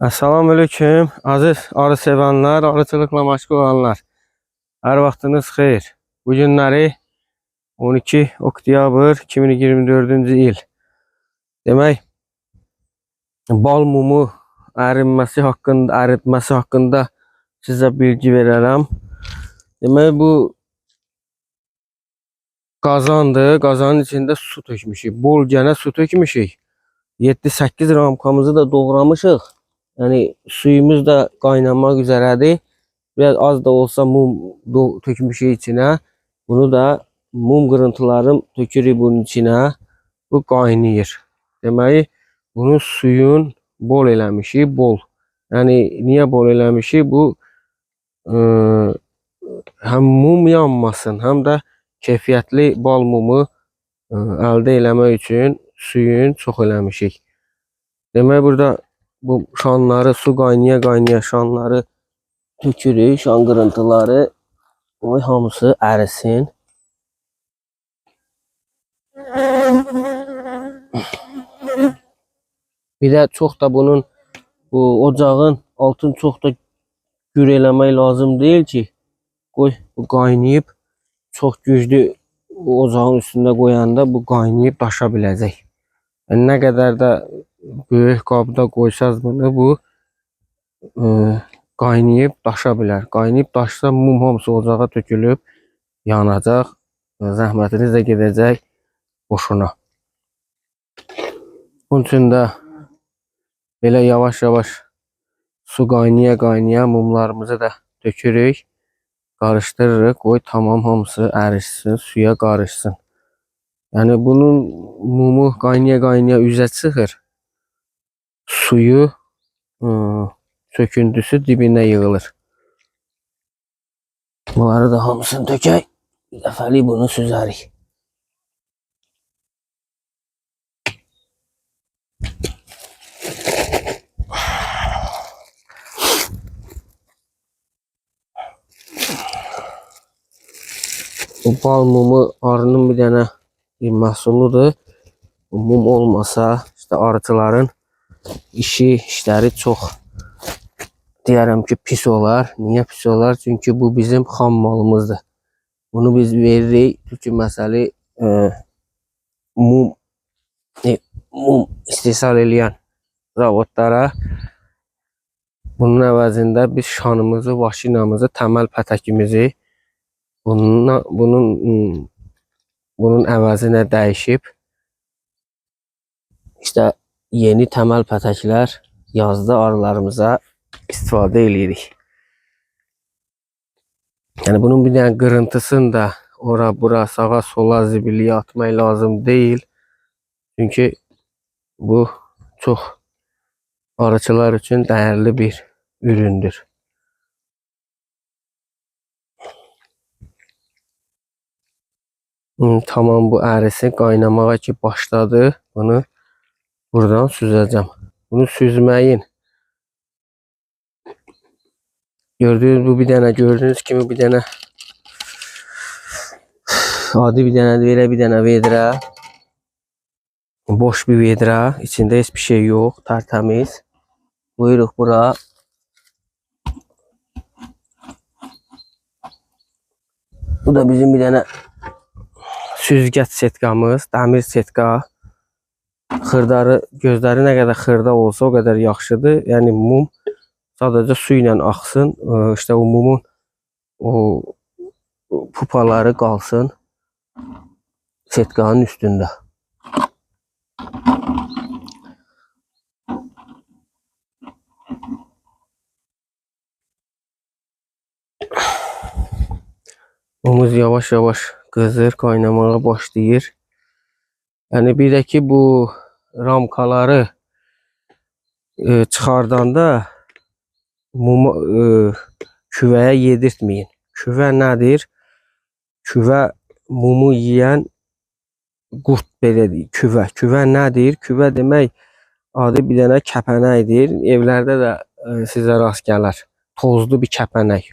Assalamu alaikum aziz arı sevenler, arıçılıkla məşğul olanlar. Hər vaxtınız xeyir. Bu günləri 12 oktyabr 2024-cü il. Demək, bal mumu ərinməsi haqqında, əritməsi haqqında sizə bilgi verərəm. Demək, bu qazandır. Qazanın içində su tökmüşük. Bol gənə su tökmüşük. 7-8 ramkamızı da doğramışıq. Yani suyumuz da kaynamak üzeredir. Biraz az da olsa mum tökmüşük içine. Bunu da mum kırıntılarım tökürük bunun içine. Bu kaynayır. Deməli, bunu suyun bol eləmişik, bol. Yani niye bol eləmişik? Bu ıı, hem mum yanmasın, hem de keyfiyyətli bal mumu ıı, əldə eləmək üçün suyun çox eləmişik. Demək burada bu şanları su qaynaya qaynaya şanları tökürük, şan qırıntıları oy hamısı ərisin. Bir də çox da bunun bu ocağın altını çox da gür eləmək lazım deyil ki, qoy bu qaynayıb çox güclü ocağın üstündə qoyanda bu qaynayıb daşa biləcək. Nə qədər də böyük qabda qoysaz bunu bu ıı, qaynayıb daşa bilər. Qaynayıb daşsa mum hamısı ocağa tökülüb yanacaq. Zəhmətiniz də gedəcək boşuna. Bunun üçün də belə yavaş-yavaş su qaynaya qaynaya mumlarımızı da tökürük. Qarışdırırıq. Qoy tamam hamısı ərişsin, suya qarışsın. Yəni bunun mumu qaynaya qaynaya üzə çıxır. Suyu ıı, söküntüsü dibinə yığılır. Bunları da hamısını tökək. Bir dəfəlik bunu süzərik. Bu bal mumu arının bir dənə bir məhsuludur. Bu mum olmasa işte arıcıların işi, işləri çox deyərəm ki, pis olar. Niyə pis olar? Çünki bu bizim xam malımızdır. Bunu biz veririk çünki məsəli e, mum e, mum istehsal edən zavodlara bunun əvəzində biz şanımızı, vaşinamızı, təməl pətəkimizi bununla, bunun bunun əvəzinə dəyişib işte yeni təməl pətəklər yazda arılarımıza istifadə eləyirik. Yəni bunun bir dənə qırıntısını da ora bura sağa sola zibiliyə atmaq lazım deyil. Çünki bu çox arıçılar üçün dəyərli bir üründür. Tamam bu ərisin qaynamağa ki başladı. Bunu buradan süzeceğim. Bunu süzməyin gördüğünüz bu bir dənə gördüğünüz kimi bir dənə adi bir dənə belə bir dənə vedrə boş bir vedrə içində heç bir şey yox tərtəmiz buyuruq bura. Bu da bizim bir dənə süzgəc setkamız dəmir setka xırdarı gözləri nə qədər xırda olsa o qədər yaxşıdır yəni mum sadəcə su ilə axsın Ee, işte o mumun o pupaları qalsın setkanın üstündə Mumuz yavaş yavaş qızır, qaynamağa başlayır. Yəni bir də ki bu ramkaları e, çıxardanda mumu e, küvəyə yedirtməyin. Küvə nədir? Küvə mumu yeyən qurd belə deyil. Küvə. Küvə nədir? Küvə demək adi bir dənə kəpənəkdir. Evlərdə də e, sizə rast gələr. Tozlu bir kəpənək.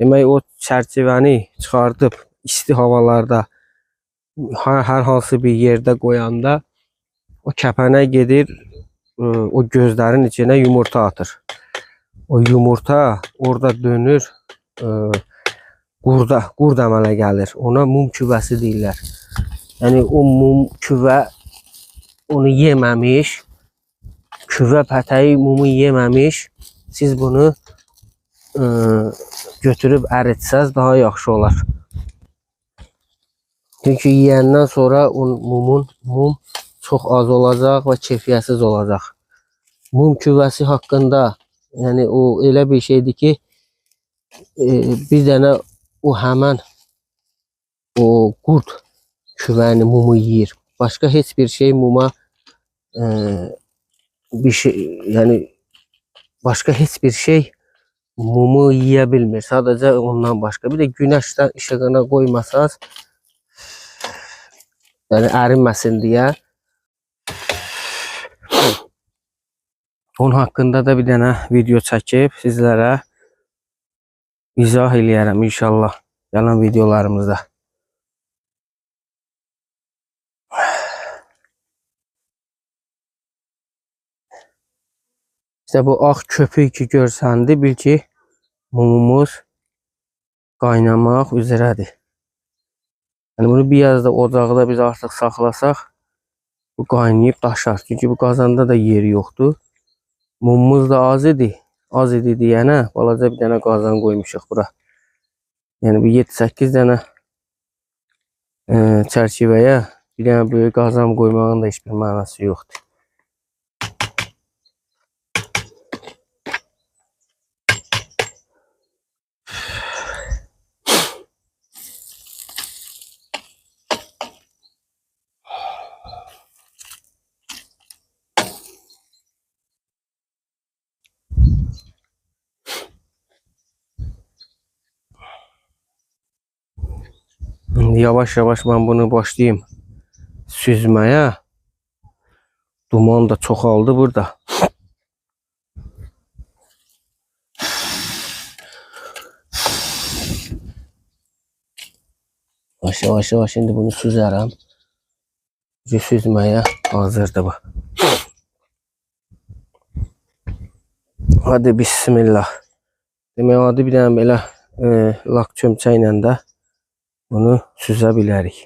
Demək o çərçivəni çıxardıb isti havalarda hər, hər hansı bir yerdə qoyanda o kəpənək gedir e, o gözlerin içine yumurta atır. O yumurta orada dönür e, qurda, qurd əmələ gəlir. Ona mum küvəsi deyirlər. Yəni o mum küvə onu yeməmiş, küvə pətəyi mumu yeməmiş, siz bunu e, götürüb əritsəz daha yaxşı olar. Çünki yeyəndən sonra o mumun mum çox az olacaq və keyfiyyətsiz olacaq. Mum küvəsi haqqında, yəni o elə bir şeydir ki, e, bir dənə o həmən o qurd küvəni mumu yeyir. Başqa heç bir şey muma e, bir şey, yəni başqa heç bir şey mumu yeyə bilmir. Sadəcə ondan başqa. Bir də günəşdən işığına qoymasaz, yəni ərinməsin deyə onun haqqında da bir dənə video çəkib sizlərə izah eləyərəm inşallah gələn videolarımızda. İşte bu ağ köpük ki görsəndi bil ki mumumuz qaynamaq üzrədir. Yəni bunu bir az da ocaqda biz artıq saxlasaq bu qaynayıb daşar. Çünki bu qazanda da yeri yoxdur. Mumumuz da az idi. Az idi deyənə balaca bir dənə qazan qoymuşuq bura. Yəni bu 7-8 dənə e, çərçivəyə bir dənə böyük qazan qoymağın da heç bir mənası yoxdur. İndi yavaş yavaş ben bunu başlayayım süzmeye. Duman da çoxaldı burada. Yavaş yavaş yavaş şimdi bunu süzərəm. Süzmeye hazırdır bu. Hadi bismillah. Demək adi bir dənə belə e, lak çömçə ilə də bunu süzə bilərik.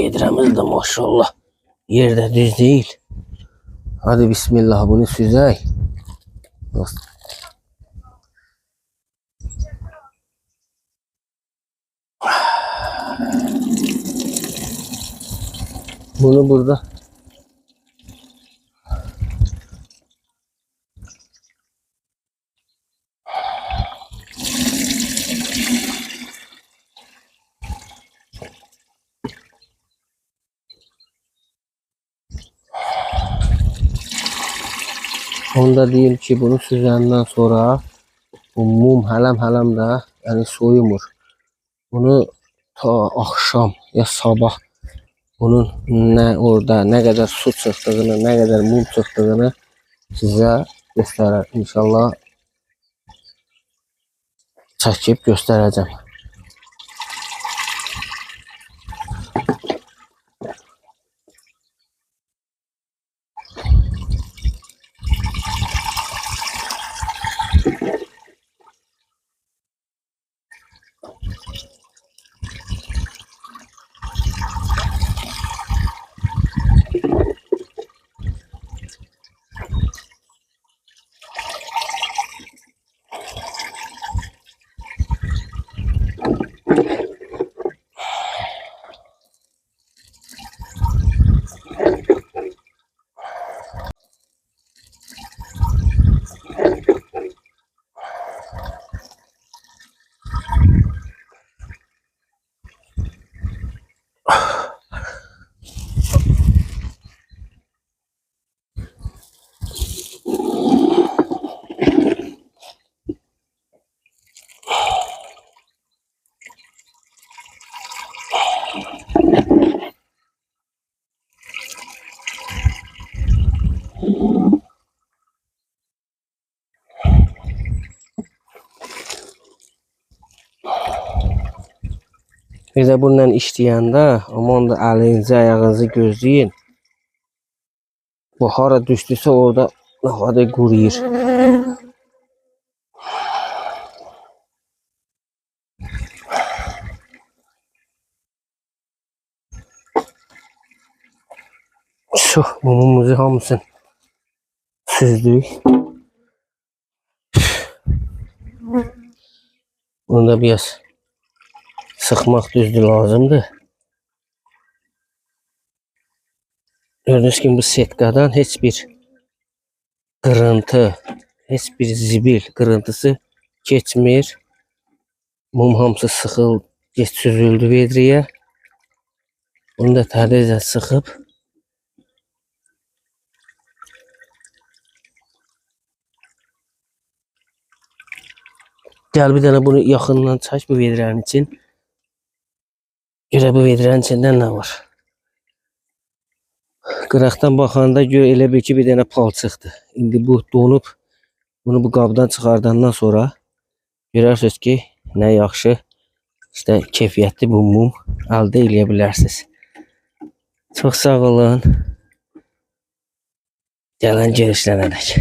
Yedirəmiz də maşallah yerdə düz deyil. Hadi bismillah bunu. Dost. Bunu burada Onda deyil ki bunu süzəndən sonra bu mum hələm-hələm də yəni soyumur. Bunu ta axşam ya sabah bunun nə orada nə qədər su çıxdığını, nə qədər mum çıxdığını sizə göstərər. İnşallah çəkib göstərəcəm. Bir də bununla işləyəndə aman da əlinizi, ayağınızı gözləyin. Bu hara düşdüsə orada havada quruyur. Şu mumumuzu hamısını süzdük. Bunu da biraz sıkmak düzdür lazımdır. Gördüğünüz gibi bu setkadan heç bir qırıntı, heç bir zibil qırıntısı keçmir. Mum hamısı sıxıl, geç süzüldü vedriyə. Bunu da tədricən sıxıb Gəl bir dənə bunu yaxından çək bu vedrənin için. Görə bu vedrənin içində nə var? Qıraqdan baxanda gör elə bil ki bir dənə palçıqdır. İndi bu donub bunu bu qabdan çıxardandan sonra görərsiniz ki, nə yaxşı işte keyfiyyətli bu mum əldə edə bilərsiniz. Çox sağ olun. Gələn görüşlərədək.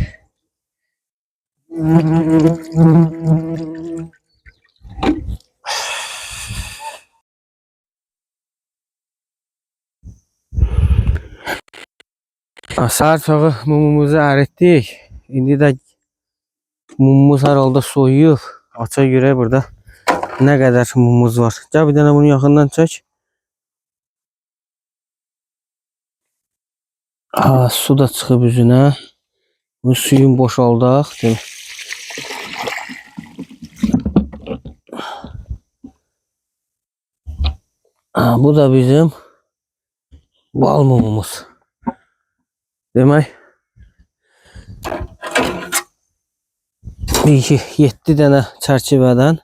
Səhər çağı mumumuzu əritdik. İndi də mumumuz hər halda soyuyub. Aça görə burada nə qədər mumumuz var. Gəl bir dənə bunu yaxından çək. Ha, su da çıxıb üzünə. Bu suyun boşaldaq. Deyim. Ha, bu da bizim bal mumumuz. Demək bir iki 7 dənə çərçivədən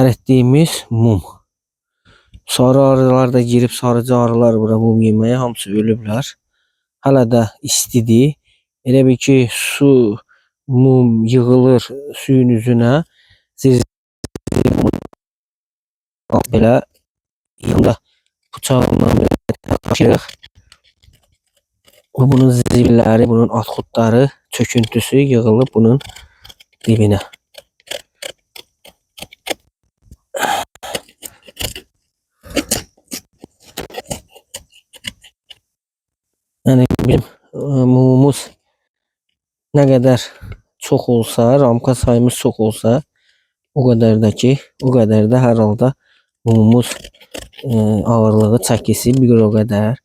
əritdiyimiz mum. Sarı arılar da girib sarıcı arılar bura mum yeməyə hamısı ölüblər. Hələ də istidir. Elə bil ki su mum yığılır suyun üzünə. Belə yanında bıçağla belə taşıyırıq. Bu bunun zibilləri, bunun atxutları, çöküntüsü yığılıb bunun dibinə. Yəni bizim e, mumumuz nə qədər çox olsa, ramka sayımız çox olsa, o qədər də ki, o qədər də hər halda mumumuz e, ağırlığı, çəkisi bir o qədər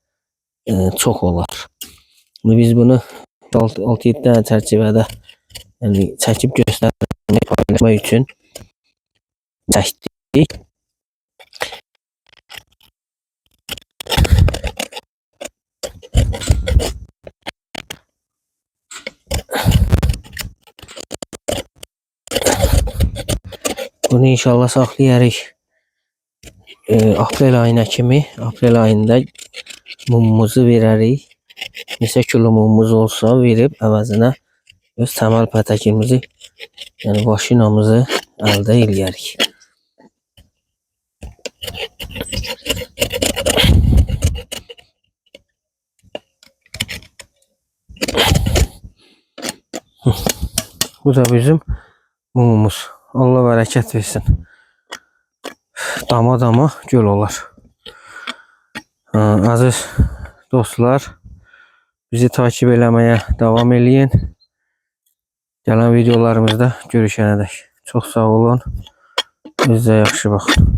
e, çox olar. Biz bunu 6-7 dənə çərçivədə yəni çəkib göstərmək, paylaşmaq üçün çəkdik. Bunu inşallah saxlayarıq. E, aprel ayına kimi, aprel ayında mumumuzu verərik. Neçə kilo mumumuz olsa verib əvəzinə öz təməl pətəkimizi, yəni maşinamızı əldə eləyərik. Bu da bizim mumumuz. Allah bərəkət versin. Dama dama göl olar. Aziz dostlar, bizi takip eləməyə davam eləyin. Gələn videolarımızda görüşənədək. Çox sağ olun. Özünüzə yaxşı baxın.